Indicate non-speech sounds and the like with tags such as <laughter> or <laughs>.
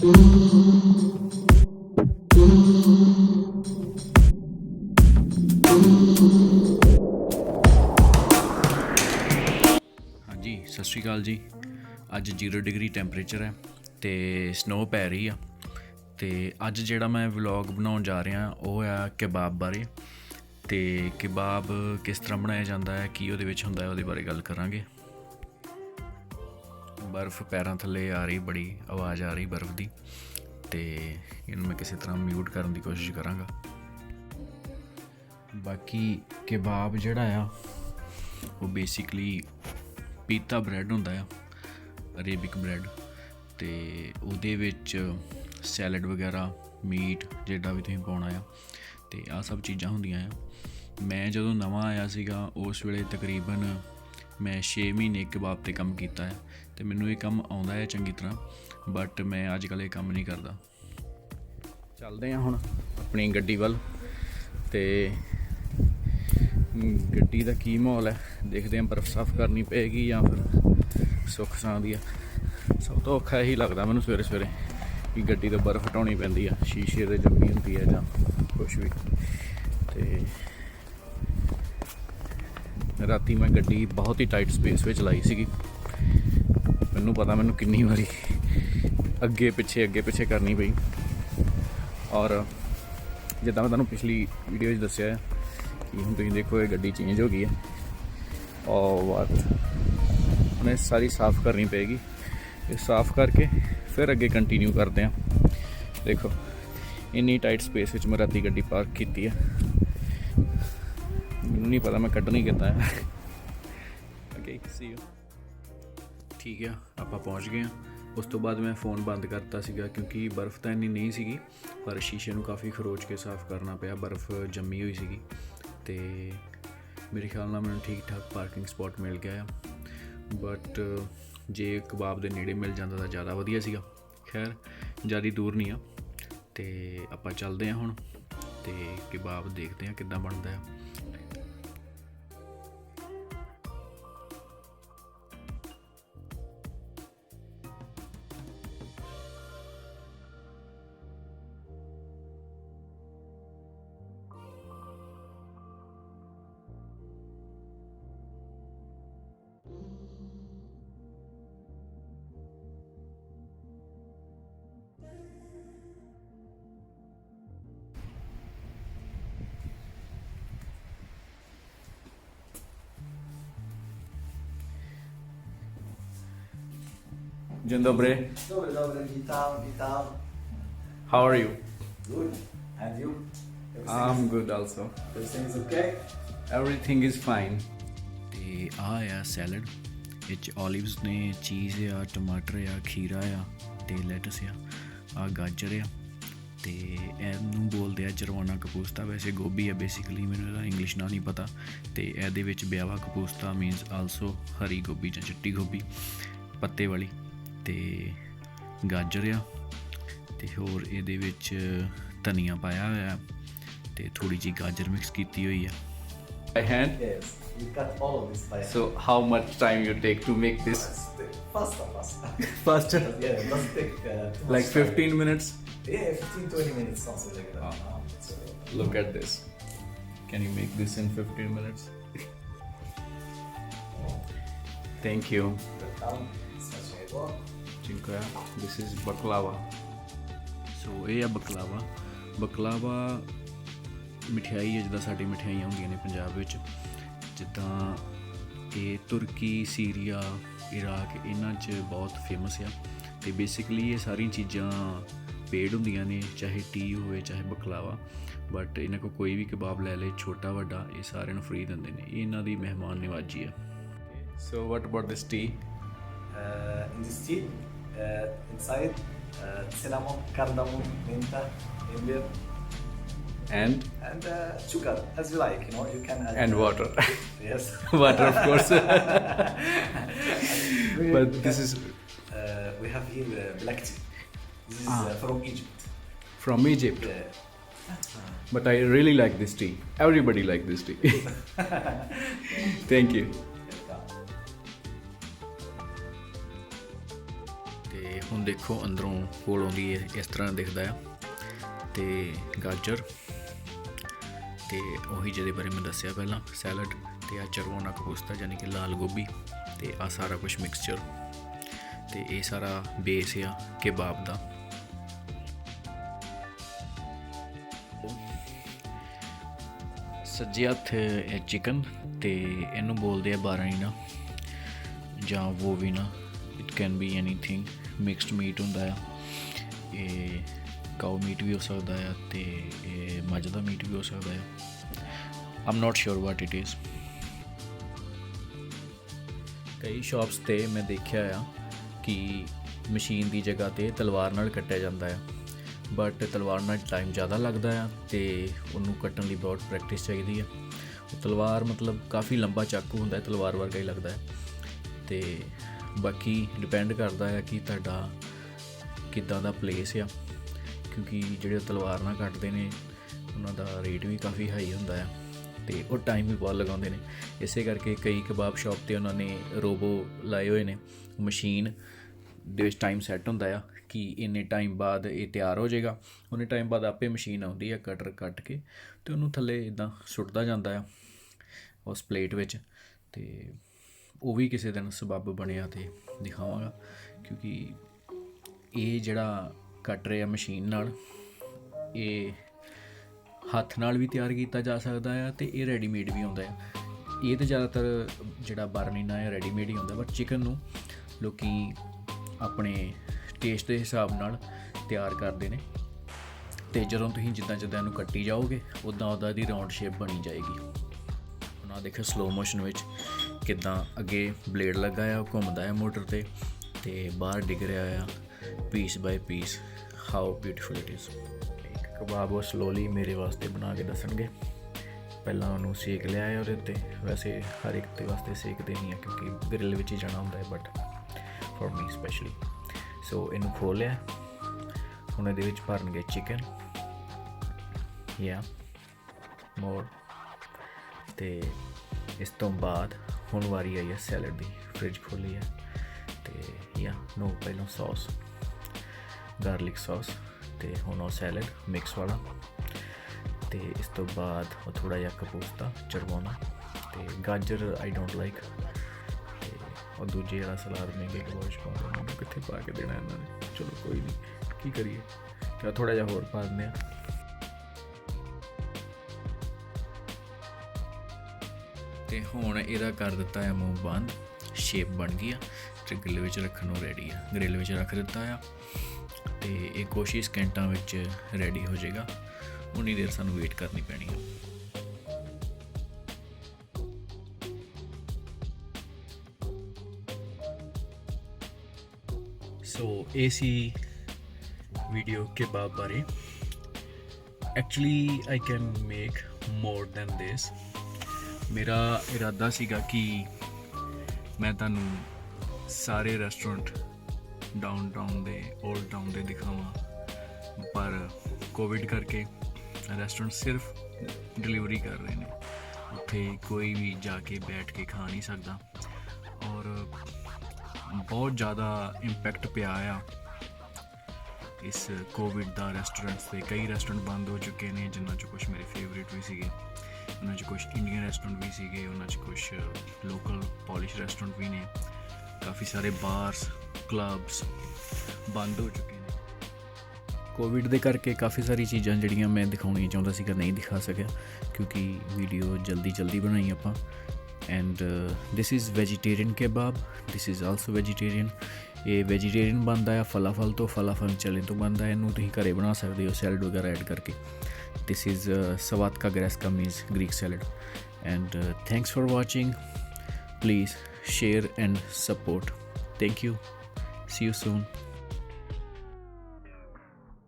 ਹਾਂਜੀ, ਸਤਿ ਸ਼੍ਰੀ ਅਕਾਲ ਜੀ। ਅੱਜ 0 ਡਿਗਰੀ ਟੈਂਪਰੇਚਰ ਹੈ ਤੇ ਸਨੋ ਪੈ ਰਹੀ ਆ। ਤੇ ਅੱਜ ਜਿਹੜਾ ਮੈਂ ਵਲੌਗ ਬਣਾਉਣ ਜਾ ਰਿਹਾ, ਉਹ ਆ ਕਬਾਬ ਬਾਰੇ। ਤੇ ਕਬਾਬ ਕਿਸ ਤਰ੍ਹਾਂ ਬਣਾਇਆ ਜਾਂਦਾ ਹੈ, ਕੀ ਉਹਦੇ ਵਿੱਚ ਹੁੰਦਾ ਹੈ, ਉਹਦੇ ਬਾਰੇ ਗੱਲ ਕਰਾਂਗੇ। ਬਰਫ਼ ਪੈਰਾਂ ਥੱਲੇ ਆ ਰਹੀ, ਬੜੀ ਆਵਾਜ਼ ਆ ਰਹੀ ਬਰਫ਼ ਦੀ ਤੇ ਇਹਨੂੰ ਮੈਂ ਕਿਸੇ ਤਰ੍ਹਾਂ ਮਿਊਟ ਕਰਨ ਦੀ ਕੋਸ਼ਿਸ਼ ਕਰਾਂਗਾ। ਬਾਕੀ ਕਬਾਬ ਜਿਹੜਾ ਆ, ਉਹ ਬੇਸਿਕਲੀ ਪੀਤਾ ਬ੍ਰੈਡ ਹੁੰਦਾ ਆ ਅਰੇਬਿਕ ਬ੍ਰੈਡ ਤੇ ਉਹਦੇ ਵਿੱਚ ਸੈਲਡ ਵਗੈਰਾ ਮੀਟ ਜਿਹੜਾ ਵੀ ਤੁਸੀਂ ਪਾਉਣਾ ਆ ਤੇ ਆ ਸਭ ਚੀਜ਼ਾਂ ਹੁੰਦੀਆਂ ਆ। ਮੈਂ ਜਦੋਂ ਨਵਾਂ ਆਇਆ ਸੀਗਾ, ਉਸ ਵੇਲੇ ਤਕਰੀਬਨ ਮੈਂ 6 ਮਹੀਨੇ ਕਬਾਬ ਤੇ ਕੰਮ ਕੀਤਾ ਹੈ ਤੇ ਮੈਨੂੰ ਇਹ ਕੰਮ ਆਉਂਦਾ ਹੈ ਚੰਗੀ ਤਰ੍ਹਾਂ ਬਟ ਮੈਂ ਅੱਜ ਕੱਲ੍ਹ ਇਹ ਕੰਮ ਨਹੀਂ ਕਰਦਾ। ਚੱਲਦੇ ਹਾਂ ਹੁਣ ਆਪਣੀ ਗੱਡੀ ਵੱਲ ਤੇ ਗੱਡੀ ਦਾ ਕੀ ਮਾਹੌਲ ਹੈ, ਦੇਖਦੇ ਹਾਂ ਬਰਫ਼ ਸਾਫ਼ ਕਰਨੀ ਪਏਗੀ ਜਾਂ ਫਿਰ ਸੁੱਖ ਸਾਂ ਦੀ ਆ। ਸਭ ਤੋਂ ਔਖਾ ਇਹੀ ਲੱਗਦਾ ਮੈਨੂੰ ਸਵੇਰੇ ਸਵੇਰੇ ਕਿ ਗੱਡੀ ਤੋਂ ਬਰਫ਼ ਹਟਾਉਣੀ ਪੈਂਦੀ ਆ, ਸ਼ੀਸ਼ੇ ਤੇ ਜੰਮੀ ਹੁੰਦੀ ਹੈ ਜਾਂ ਕੁਝ ਵੀ। ਤੇ ਰਾਤੀ ਮੈਂ ਗੱਡੀ ਬਹੁਤ ਹੀ ਟਾਈਟ ਸਪੇਸ ਵਿੱਚ ਲਾਈ ਸੀਗੀ। ਮੈਨੂੰ ਪਤਾ ਮੈਨੂੰ ਕਿੰਨੀ ਵਾਰੀ ਅੱਗੇ ਪਿੱਛੇ ਅੱਗੇ ਪਿੱਛੇ ਕਰਨੀ ਪਈ। ਔਰ ਜਿੱਦਾਂ ਮੈਂ ਤੁਹਾਨੂੰ ਪਿਛਲੀ ਵੀਡੀਓ 'ਚ ਦੱਸਿਆ ਕਿ ਹੁਣ ਤੁਸੀਂ ਦੇਖੋ ਇਹ ਗੱਡੀ ਚੇਂਜ ਹੋ ਗਈ ਹੈ। ਔਰ ਬਾਤ ਉਹਨੇ ਸਾਰੀ ਸਾਫ਼ ਕਰਨੀ ਪਏਗੀ। ਇਹ ਸਾਫ਼ ਕਰਕੇ ਫਿਰ ਅੱਗੇ ਕੰਟੀਨਿਊ ਕਰਦੇ ਹਾਂ। ਦੇਖੋ, ਇੰਨੀ ਟਾਈਟ ਸਪੇਸ ਵਿੱਚ ਮੈਂ ਰਾਤੀ ਗੱਡੀ ਪਾਰਕ ਕੀਤੀ ਹੈ। ਮੈਨੂੰ ਨਹੀਂ ਪਤਾ, ਮੈਂ ਕੱਢਣੀ ਕਿੱਦਾਂ ਹੈ। ਓਕੇ ਸੀ ਯੂ ਠੀਕ ਆ, ਆਪਾਂ ਪਹੁੰਚ ਗਏ ਆ ਉਸ ਤੋਂ ਬਾਅਦ ਮੈਂ ਫੋਨ ਬੰਦ ਕਰਤਾ ਸੀਗਾ ਕਿਉਂਕਿ ਬਰਫ਼ ਤਾਂ ਇੰਨੀ ਨਹੀਂ ਸੀਗੀ, ਪਰ ਸ਼ੀਸ਼ੇ ਨੂੰ ਕਾਫੀ ਖਰੋਚ ਕੇ ਸਾਫ਼ ਕਰਨਾ ਪਿਆ, ਬਰਫ਼ ਜੰਮੀ ਹੋਈ ਸੀਗੀ। ਤੇ ਮੇਰੇ ਖਿਆਲ ਨਾਲ ਮੈਨੂੰ ਠੀਕ ਠਾਕ ਪਾਰਕਿੰਗ ਸਪੌਟ ਮਿਲ ਗਿਆ ਆ। ਬਟ ਜੇ ਕਬਾਬ ਦੇ ਨੇੜੇ ਮਿਲ ਜਾਂਦਾ ਤਾਂ ਜ਼ਿਆਦਾ ਵਧੀਆ ਸੀਗਾ। ਖੈਰ, ਜ਼ਿਆਦਾ ਦੂਰ ਨਹੀਂ ਆ। ਤੇ ਆਪਾਂ ਚੱਲਦੇ ਆ ਹੁਣ। ਤੇ ਕਬਾਬ ਦੇਖਦੇ ਆ ਕਿੱਦਾਂ ਬਣਦਾ ਆ। Dzień dobry. Dobry, dobry, witam, witam. How are you? Good. And you? Everything I'm good also. everything is okay? Everything is fine. ਤੇ ਆ ਆ ਸੈਲਡ ਵਿੱਚ 올ਿਵਸ ਨੇ ਚੀਜ਼ ਆ ਟਮਾਟਰ ਆ ਖੀਰਾ ਆ ਤੇ ਲੈਟਸ ਆ ਆ ਗਾਜਰ ਆ ਤੇ ਇਹਨੂੰ ਬੋਲਦੇ ਆ ਚਰਵਾਨਾ ਕਪੂਸਤਾ ਵੈਸੇ ਗੋਭੀ ਆ ਬੇਸਿਕਲੀ ਮੈਨੂੰ ਇਹਦਾ ਇੰਗਲਿਸ਼ ਨਾਂ ਨਹੀਂ ਪਤਾ ਤੇ ਇਹਦੇ ਵਿੱਚ ਬਿਆਵਾ ਕਪੂਸਤਾ ਮੀਨਸ ਆਲਸੋ ਹਰੀ ਗੋਭੀ ਜਾਂ ਚਿੱਟੀ ਗੋਭੀ ਪੱਤੇ ਵਾਲੀ ਤੇ ਗਾਜਰ ਆ ਤੇ ਹੋਰ ਇਹਦੇ ਵਿੱਚ ਧਨੀਆ ਪਾਇਆ ਹੋਇਆ ਤੇ ਥੋੜੀ ਜੀ ਗਾਜਰ ਮਿਕਸ ਕੀਤੀ ਹੋਈ ਆ by hand Yes. We cut all of this by hand. so how much time you take to make this Faster, faster. faster yeah, it doesn't take uh, too much like time. 15 minutes Yeah, 15, 20 minutes, something like that. Ah. Uh, so, look at this can you make this in 15 minutes thank you put down, smash it ਜਿੰਕਾ this is baklava. ਸੋ ਇਹ ਆ baklava baklava ਮਠਿਆਈ ਹੈ ਜਿੱਦਾਂ ਸਾਡੀ ਮਠਿਆਈਆਂ ਹੁੰਦੀਆਂ ਨੇ ਪੰਜਾਬ ਵਿੱਚ। ਜਿੱਦਾਂ ਇਹ ਤੁਰਕੀ ਸੀਰੀਆ ਇਰਾਕ ਇਹਨਾਂ 'ਚ ਬਹੁਤ ਫੇਮਸ ਆ। ਤੇ ਬੇਸਿਕਲੀ ਇਹ ਸਾਰੀਆਂ ਚੀਜ਼ਾਂ ਪੇਡ ਹੁੰਦੀਆਂ ਨੇ ਚਾਹੇ ਟੀ ਹੋਵੇ ਚਾਹੇ ਬਕਲਾਵਾ ਬਟ ਇਹਨਾਂ ਕੋ ਕੋਈ ਵੀ ਕਬਾਬ ਲੈ ਲੇ ਛੋਟਾ ਵੱਡਾ ਇਹ ਸਾਰਿਆਂ ਨੂੰ ਫ੍ਰੀ ਦਿੰਦੇ ਨੇ। ਇਹ ਇਹਨਾਂ ਦੀ ਮਹਿਮਾਨ ਨਿਵਾਜੀ ਆ। So what about this tea in this tea, uh, inside, uh, cinnamon, cardamom, menta, imbier, and and uh, sugar, as you like. You know, you can add. and water <laughs> Yes. <laughs> water of course <laughs> We- but we this is Uh, we have here uh, black tea. This is Ah. uh, from Egypt. from Egypt Yeah. but I really like this tea everybody like this tea thank you ਹੁਣ ਦੇਖੋ ਅੰਦਰੋਂ ਕੋਲ ਆਉਂਦੀ ਹੈ, ਇਸ ਤਰ੍ਹਾਂ ਦਿਖਦਾ ਆ ਤੇ ਗਾਜਰ ਤੇ ਉਹੀ ਜਿਹਦੇ ਬਾਰੇ ਮੈਂ ਦੱਸਿਆ ਪਹਿਲਾਂ, ਸੈਲਡ ਤੇ ਆ ਚਰਵੋਨਾ ਕਪੂਸਤਾ ਯਾਨੀ ਕਿ ਲਾਲ ਗੋਭੀ ਤੇ ਆ ਸਾਰਾ ਕੁਝ ਮਿਕਸਚਰ ਤੇ ਇਹ ਸਾਰਾ ਬੇਸ ਆ ਕਬਾਬ ਦਾ। ਸੱਜੇ ਹੱਥ, ਇਹ ਚਿਕਨ ਤੇ ਇਹਨੂੰ ਬੋਲਦੇ ਆ ਬਾਰਾਈਨਾ ਜਾਂ ਉਹ ਵੀ it can be anything mixed meat ਹੁੰਦਾ ਆ। ਇਹ ਕਾਉ ਮੀਟ ਵੀ ਹੋ ਸਕਦਾ ਆ ਤੇ ਇਹ ਮੱਝ ਦਾ ਮੀਟ ਵੀ ਹੋ ਸਕਦਾ ਆ। I'm not sure what it is ਕਈ ਸ਼ਾਪਸ ਤੇ ਮੈਂ ਦੇਖਿਆ ਆ ਕਿ ਮਸ਼ੀਨ ਦੀ ਜਗ੍ਹਾ ਤੇ ਤਲਵਾਰ ਨਾਲ ਕੱਟਿਆ ਜਾਂਦਾ ਆ। ਬਟ ਤਲਵਾਰ ਨਾਲ ਟਾਈਮ ਜ਼ਿਆਦਾ ਲੱਗਦਾ ਆ ਤੇ ਉਹਨੂੰ ਕੱਟਣ ਲਈ ਬਹੁਤ ਪ੍ਰੈਕਟਿਸ ਚਾਹੀਦੀ ਆ। ਤਲਵਾਰ ਮਤਲਬ ਕਾਫੀ ਲੰਬਾ ਚਾਕੂ ਹੁੰਦਾ ਹੈ ਤਲਵਾਰ ਵਰਗਾ ਹੀ ਲੱਗਦਾ ਹੈ ਤੇ ਬਾਕੀ ਡਿਪੈਂਡ ਕਰਦਾ ਹੈ ਕਿ ਤੁਹਾਡਾ ਕਿੱਦਾਂ ਦਾ ਪਲੇਸ ਆ, ਕਿਉਂਕਿ ਜਿਹੜੇ ਤਲਵਾਰ ਨਾਲ ਕੱਟਦੇ ਨੇ, ਉਹਨਾਂ ਦਾ ਰੇਟ ਵੀ ਕਾਫੀ ਹਾਈ ਹੁੰਦਾ ਆ ਤੇ ਉਹ ਟਾਈਮ ਵੀ ਬਹੁਤ ਲਗਾਉਂਦੇ ਨੇ। ਇਸੇ ਕਰਕੇ ਕਈ ਕਬਾਬ ਸ਼ਾਪ ਤੇ ਉਹਨਾਂ ਨੇ ਰੋਬੋ ਲਾਏ ਹੋਏ ਨੇ ਮਸ਼ੀਨ ਦੇ ਵਿੱਚ ਟਾਈਮ ਸੈੱਟ ਹੁੰਦਾ ਆ ਕਿ ਇੰਨੇ ਟਾਈਮ ਬਾਅਦ ਇਹ ਤਿਆਰ ਹੋ ਜਾਏਗਾ। ਉਹਨੇ ਟਾਈਮ ਬਾਅਦ ਆਪੇ ਮਸ਼ੀਨ ਆਉਂਦੀ ਆ ਕਟਰ ਕੱਟ ਕੇ ਤੇ ਉਹਨੂੰ ਥੱਲੇ ਇਦਾਂ ਸੁੱਟਦਾ ਜਾਂਦਾ ਆ ਉਸ ਪਲੇਟ ਵਿੱਚ ਤੇ ਉਹ ਵੀ ਕਿਸੇ ਦਿਨ ਸਬੱਬ ਬਣਿਆ ਤੇ ਦਿਖਾਵਾਂਗਾ, ਕਿਉਂਕਿ ਇਹ ਜਿਹੜਾ ਕੱਟ ਰਿਹਾ ਮਸ਼ੀਨ ਨਾਲ, ਇਹ ਹੱਥ ਨਾਲ ਵੀ ਤਿਆਰ ਕੀਤਾ ਜਾ ਸਕਦਾ ਹੈ ਤੇ ਇਹ ਰੈਡੀਮੇਡ ਵੀ ਹੁੰਦਾ ਹੈ ਇਹ ਤਾਂ ਜ਼ਿਆਦਾਤਰ ਜਿਹੜਾ ਬਰਨੀਨਾ ਹੈ ਰੈਡੀਮੇਡ ਹੀ ਹੁੰਦਾ ਬਟ ਚਿਕਨ ਨੂੰ ਲੋਕੀ ਆਪਣੇ ਟੇਸਟ ਦੇ ਹਿਸਾਬ ਨਾਲ ਤਿਆਰ ਕਰਦੇ ਨੇ। ਤੇ ਜਦੋਂ ਤੁਸੀਂ ਜਿੱਦਾਂ ਜਿੱਦਾਂ ਇਹਨੂੰ ਕੱਟੀ ਜਾਓਗੇ ਉਦਾਂ ਉਦਾਂ ਦੀ ਰਾਉਂਡ ਸ਼ੇਪ ਬਣੀ ਜਾਏਗੀ। ਹੁਣ ਆਹ ਸਲੋ ਮੋਸ਼ਨ ਵਿੱਚ ਕਿਦਾਂ ਅੱਗੇ ਬਲੇਡ ਲੱਗਾ ਆ ਘੁੰਮਦਾ ਆ ਮੋਟਰ ਤੇ ਤੇ ਬਾਹਰ ਡਿੱਗ ਰਿਹਾ ਆ piece by piece how beautiful it is ਇੱਕ ਕਬਾਬ ਉਹ ਸਲੋਲੀ ਮੇਰੇ ਵਾਸਤੇ ਬਣਾ ਕੇ ਦੱਸਣਗੇ। ਪਹਿਲਾਂ ਉਹਨੂੰ ਸੇਕ ਲਿਆ ਹੈ ਉਹਦੇ ਉੱਤੇ। ਵੈਸੇ ਹਰ ਇੱਕ ਦੇ ਵਾਸਤੇ ਸੇਕਦੇ ਨਹੀਂ ਆ ਕਿਉਂਕਿ ਗ੍ਰਿਲ ਵਿੱਚ ਹੀ ਜਾਣਾ ਹੁੰਦਾ ਹੈ but for me specially so ਇਹਨੂੰ ਖੋਲ ਲਿਆ। ਹੁਣ ਇਹਦੇ ਵਿੱਚ ਭਰਨਗੇ ਚਿਕਨ ਯਾ ਮੋਰ ਤੇ ਇਸ ਤੋਂ ਬਾਅਦ ਹੁਣ ਵਾਰੀ ਆਈ ਹੈ ਸੈਲਡ ਦੀ ਫ੍ਰਿਜ ਖੋਲੀ ਹੈ ਤੇ ਯਾ, ਨੋ ਪਹਿਲਾਂ ਸੌਸ ਗਾਰਲਿਕ ਸੌਸ ਤੇ ਹੁਣ ਉਹ ਸੈਲਡ ਮਿਕਸ ਵਾਲਾ ਤੇ ਇਸ ਤੋਂ ਬਾਅਦ ਉਹ ਥੋੜਾ ਜਿਹਾ ਕਪੂਸਤਾ ਚਰਵਾਉਣਾ ਤੇ ਗਾਜਰ ਆਈ ਡੋਂਟ ਲਾਈਕ ਤੇ ਉਹ ਦੂਜੇ ਵਾਲਾ ਸਲਾਦ ਮੈਂ ਗੋਸ਼ ਪਾਉਂਦੇ ਨੇ ਉਹਨੂੰ ਕਿੱਥੇ ਪਾ ਕੇ ਦੇਣਾ ਇਹਨਾਂ ਨੇ? ਚਲੋ ਕੋਈ ਨਹੀਂ, ਕੀ ਕਰੀਏ? ਤੇ ਥੋੜਾ ਜਿਹਾ ਹੋਰ ਪਾ ਦਿੰਦੇ ਆ ਤੇ ਹੁਣ ਇਹਦਾ ਕਰ ਦਿੱਤਾ ਹੈ ਮੂੰਹ ਬੰਦ ਸ਼ੇਪ ਬਣ ਗਈ ਆ ਤੇ ਗ੍ਰਿਲ ਵਿੱਚ ਰੱਖਣ ਨੂੰ ਰੈਡੀ ਆ। ਗ੍ਰਿਲ ਵਿੱਚ ਰੱਖ ਦਿੱਤਾ ਆ ਤੇ ਇਹ ਕੋਸ਼ਿਸ਼ ਸਕਿੰਟਾਂ ਵਿੱਚ ਰੈਡੀ ਹੋ ਜਾਏਗਾ। ਉਨੀ ਦੇਰ ਸਾਨੂੰ ਵੇਟ ਕਰਨੀ ਪੈਣੀ ਆ। ਸੋ ਇਹ ਸੀ ਵੀਡੀਓ kebab ਬਾਰੇ। Actually I can make more than this ਮੇਰਾ ਇਰਾਦਾ ਸੀਗਾ ਕਿ ਮੈਂ ਤੁਹਾਨੂੰ ਸਾਰੇ ਰੈਸਟੋਰੈਂਟ ਡਾਊਨਟਾਊਨ ਦੇ 올ਡ ਟਾਊਨ ਦੇ ਦਿਖਾਵਾਂ। ਪਰ ਕੋਵਿਡ ਕਰਕੇ ਰੈਸਟੋਰੈਂਟ ਸਿਰਫ ਡਿਲੀਵਰੀ ਕਰ ਰਹੇ ਨੇ। ਉੱਥੇ ਕੋਈ ਵੀ ਜਾ ਕੇ ਬੈਠ ਕੇ ਖਾ ਨਹੀਂ ਸਕਦਾ। ਔਰ ਬਹੁਤ ਜ਼ਿਆਦਾ ਇੰਪੈਕਟ ਪਿਆ ਆ। ਇਸ ਕੋਵਿਡ ਦਾ ਰੈਸਟੋਰੈਂਟਸ ਤੇ ਕਈ ਰੈਸਟੋਰੈਂਟ ਬੰਦ ਹੋ ਚੁੱਕੇ ਨੇ, ਜਿਨ੍ਹਾਂ 'ਚੋਂ ਕੁਝ ਮੇਰੇ ਫੇਵਰੇਟ ਵੀ ਸੀਗੇ। ਉਹਨਾਂ 'ਚ ਕੁਝ ਇੰਡੀਅਨ ਰੈਸਟੋਰੈਂਟ ਵੀ ਸੀਗੇ, ਉਹਨਾਂ 'ਚ ਕੁਝ ਲੋਕਲ ਪੋਲਿਸ਼ ਰੈਸਟੋਰੈਂਟ ਵੀ ਨੇ। ਕਾਫੀ ਸਾਰੇ ਬਾਰਸ ਕਲੱਬਸ ਬੰਦ ਹੋ ਚੁੱਕੇ ਨੇ। ਕੋਵਿਡ ਦੇ ਕਰਕੇ ਕਾਫੀ ਸਾਰੀ ਚੀਜ਼ਾਂ ਜਿਹੜੀਆਂ ਮੈਂ ਦਿਖਾਉਣੀਆਂ ਚਾਹੁੰਦਾ ਸੀਗਾ ਨਹੀਂ ਦਿਖਾ ਸਕਿਆ, ਕਿਉਂਕਿ ਵੀਡੀਓ ਜਲਦੀ ਜਲਦੀ ਬਣਾਈ ਆਪਾਂ। And this is vegetarian kebab this is also vegetarian ਇਹ ਵੈਜੀਟੇਰੀਅਨ ਬਣਦਾ ਹੈ ਫਲਾਫਲ ਤੋਂ ਫਲਾਫਲ ਚਲੇ ਤੋਂ ਬਣਦਾ ਹੈ ਇਹਨੂੰ ਤੁਸੀਂ ਘਰੇ ਬਣਾ ਸਕਦੇ ਹੋ ਸੈਲਡ ਵਗੈਰਾ ਐਡ ਕਰਕੇ this is uh, savatka greska means greek salad and uh, thanks for watching please share and support thank you see you soon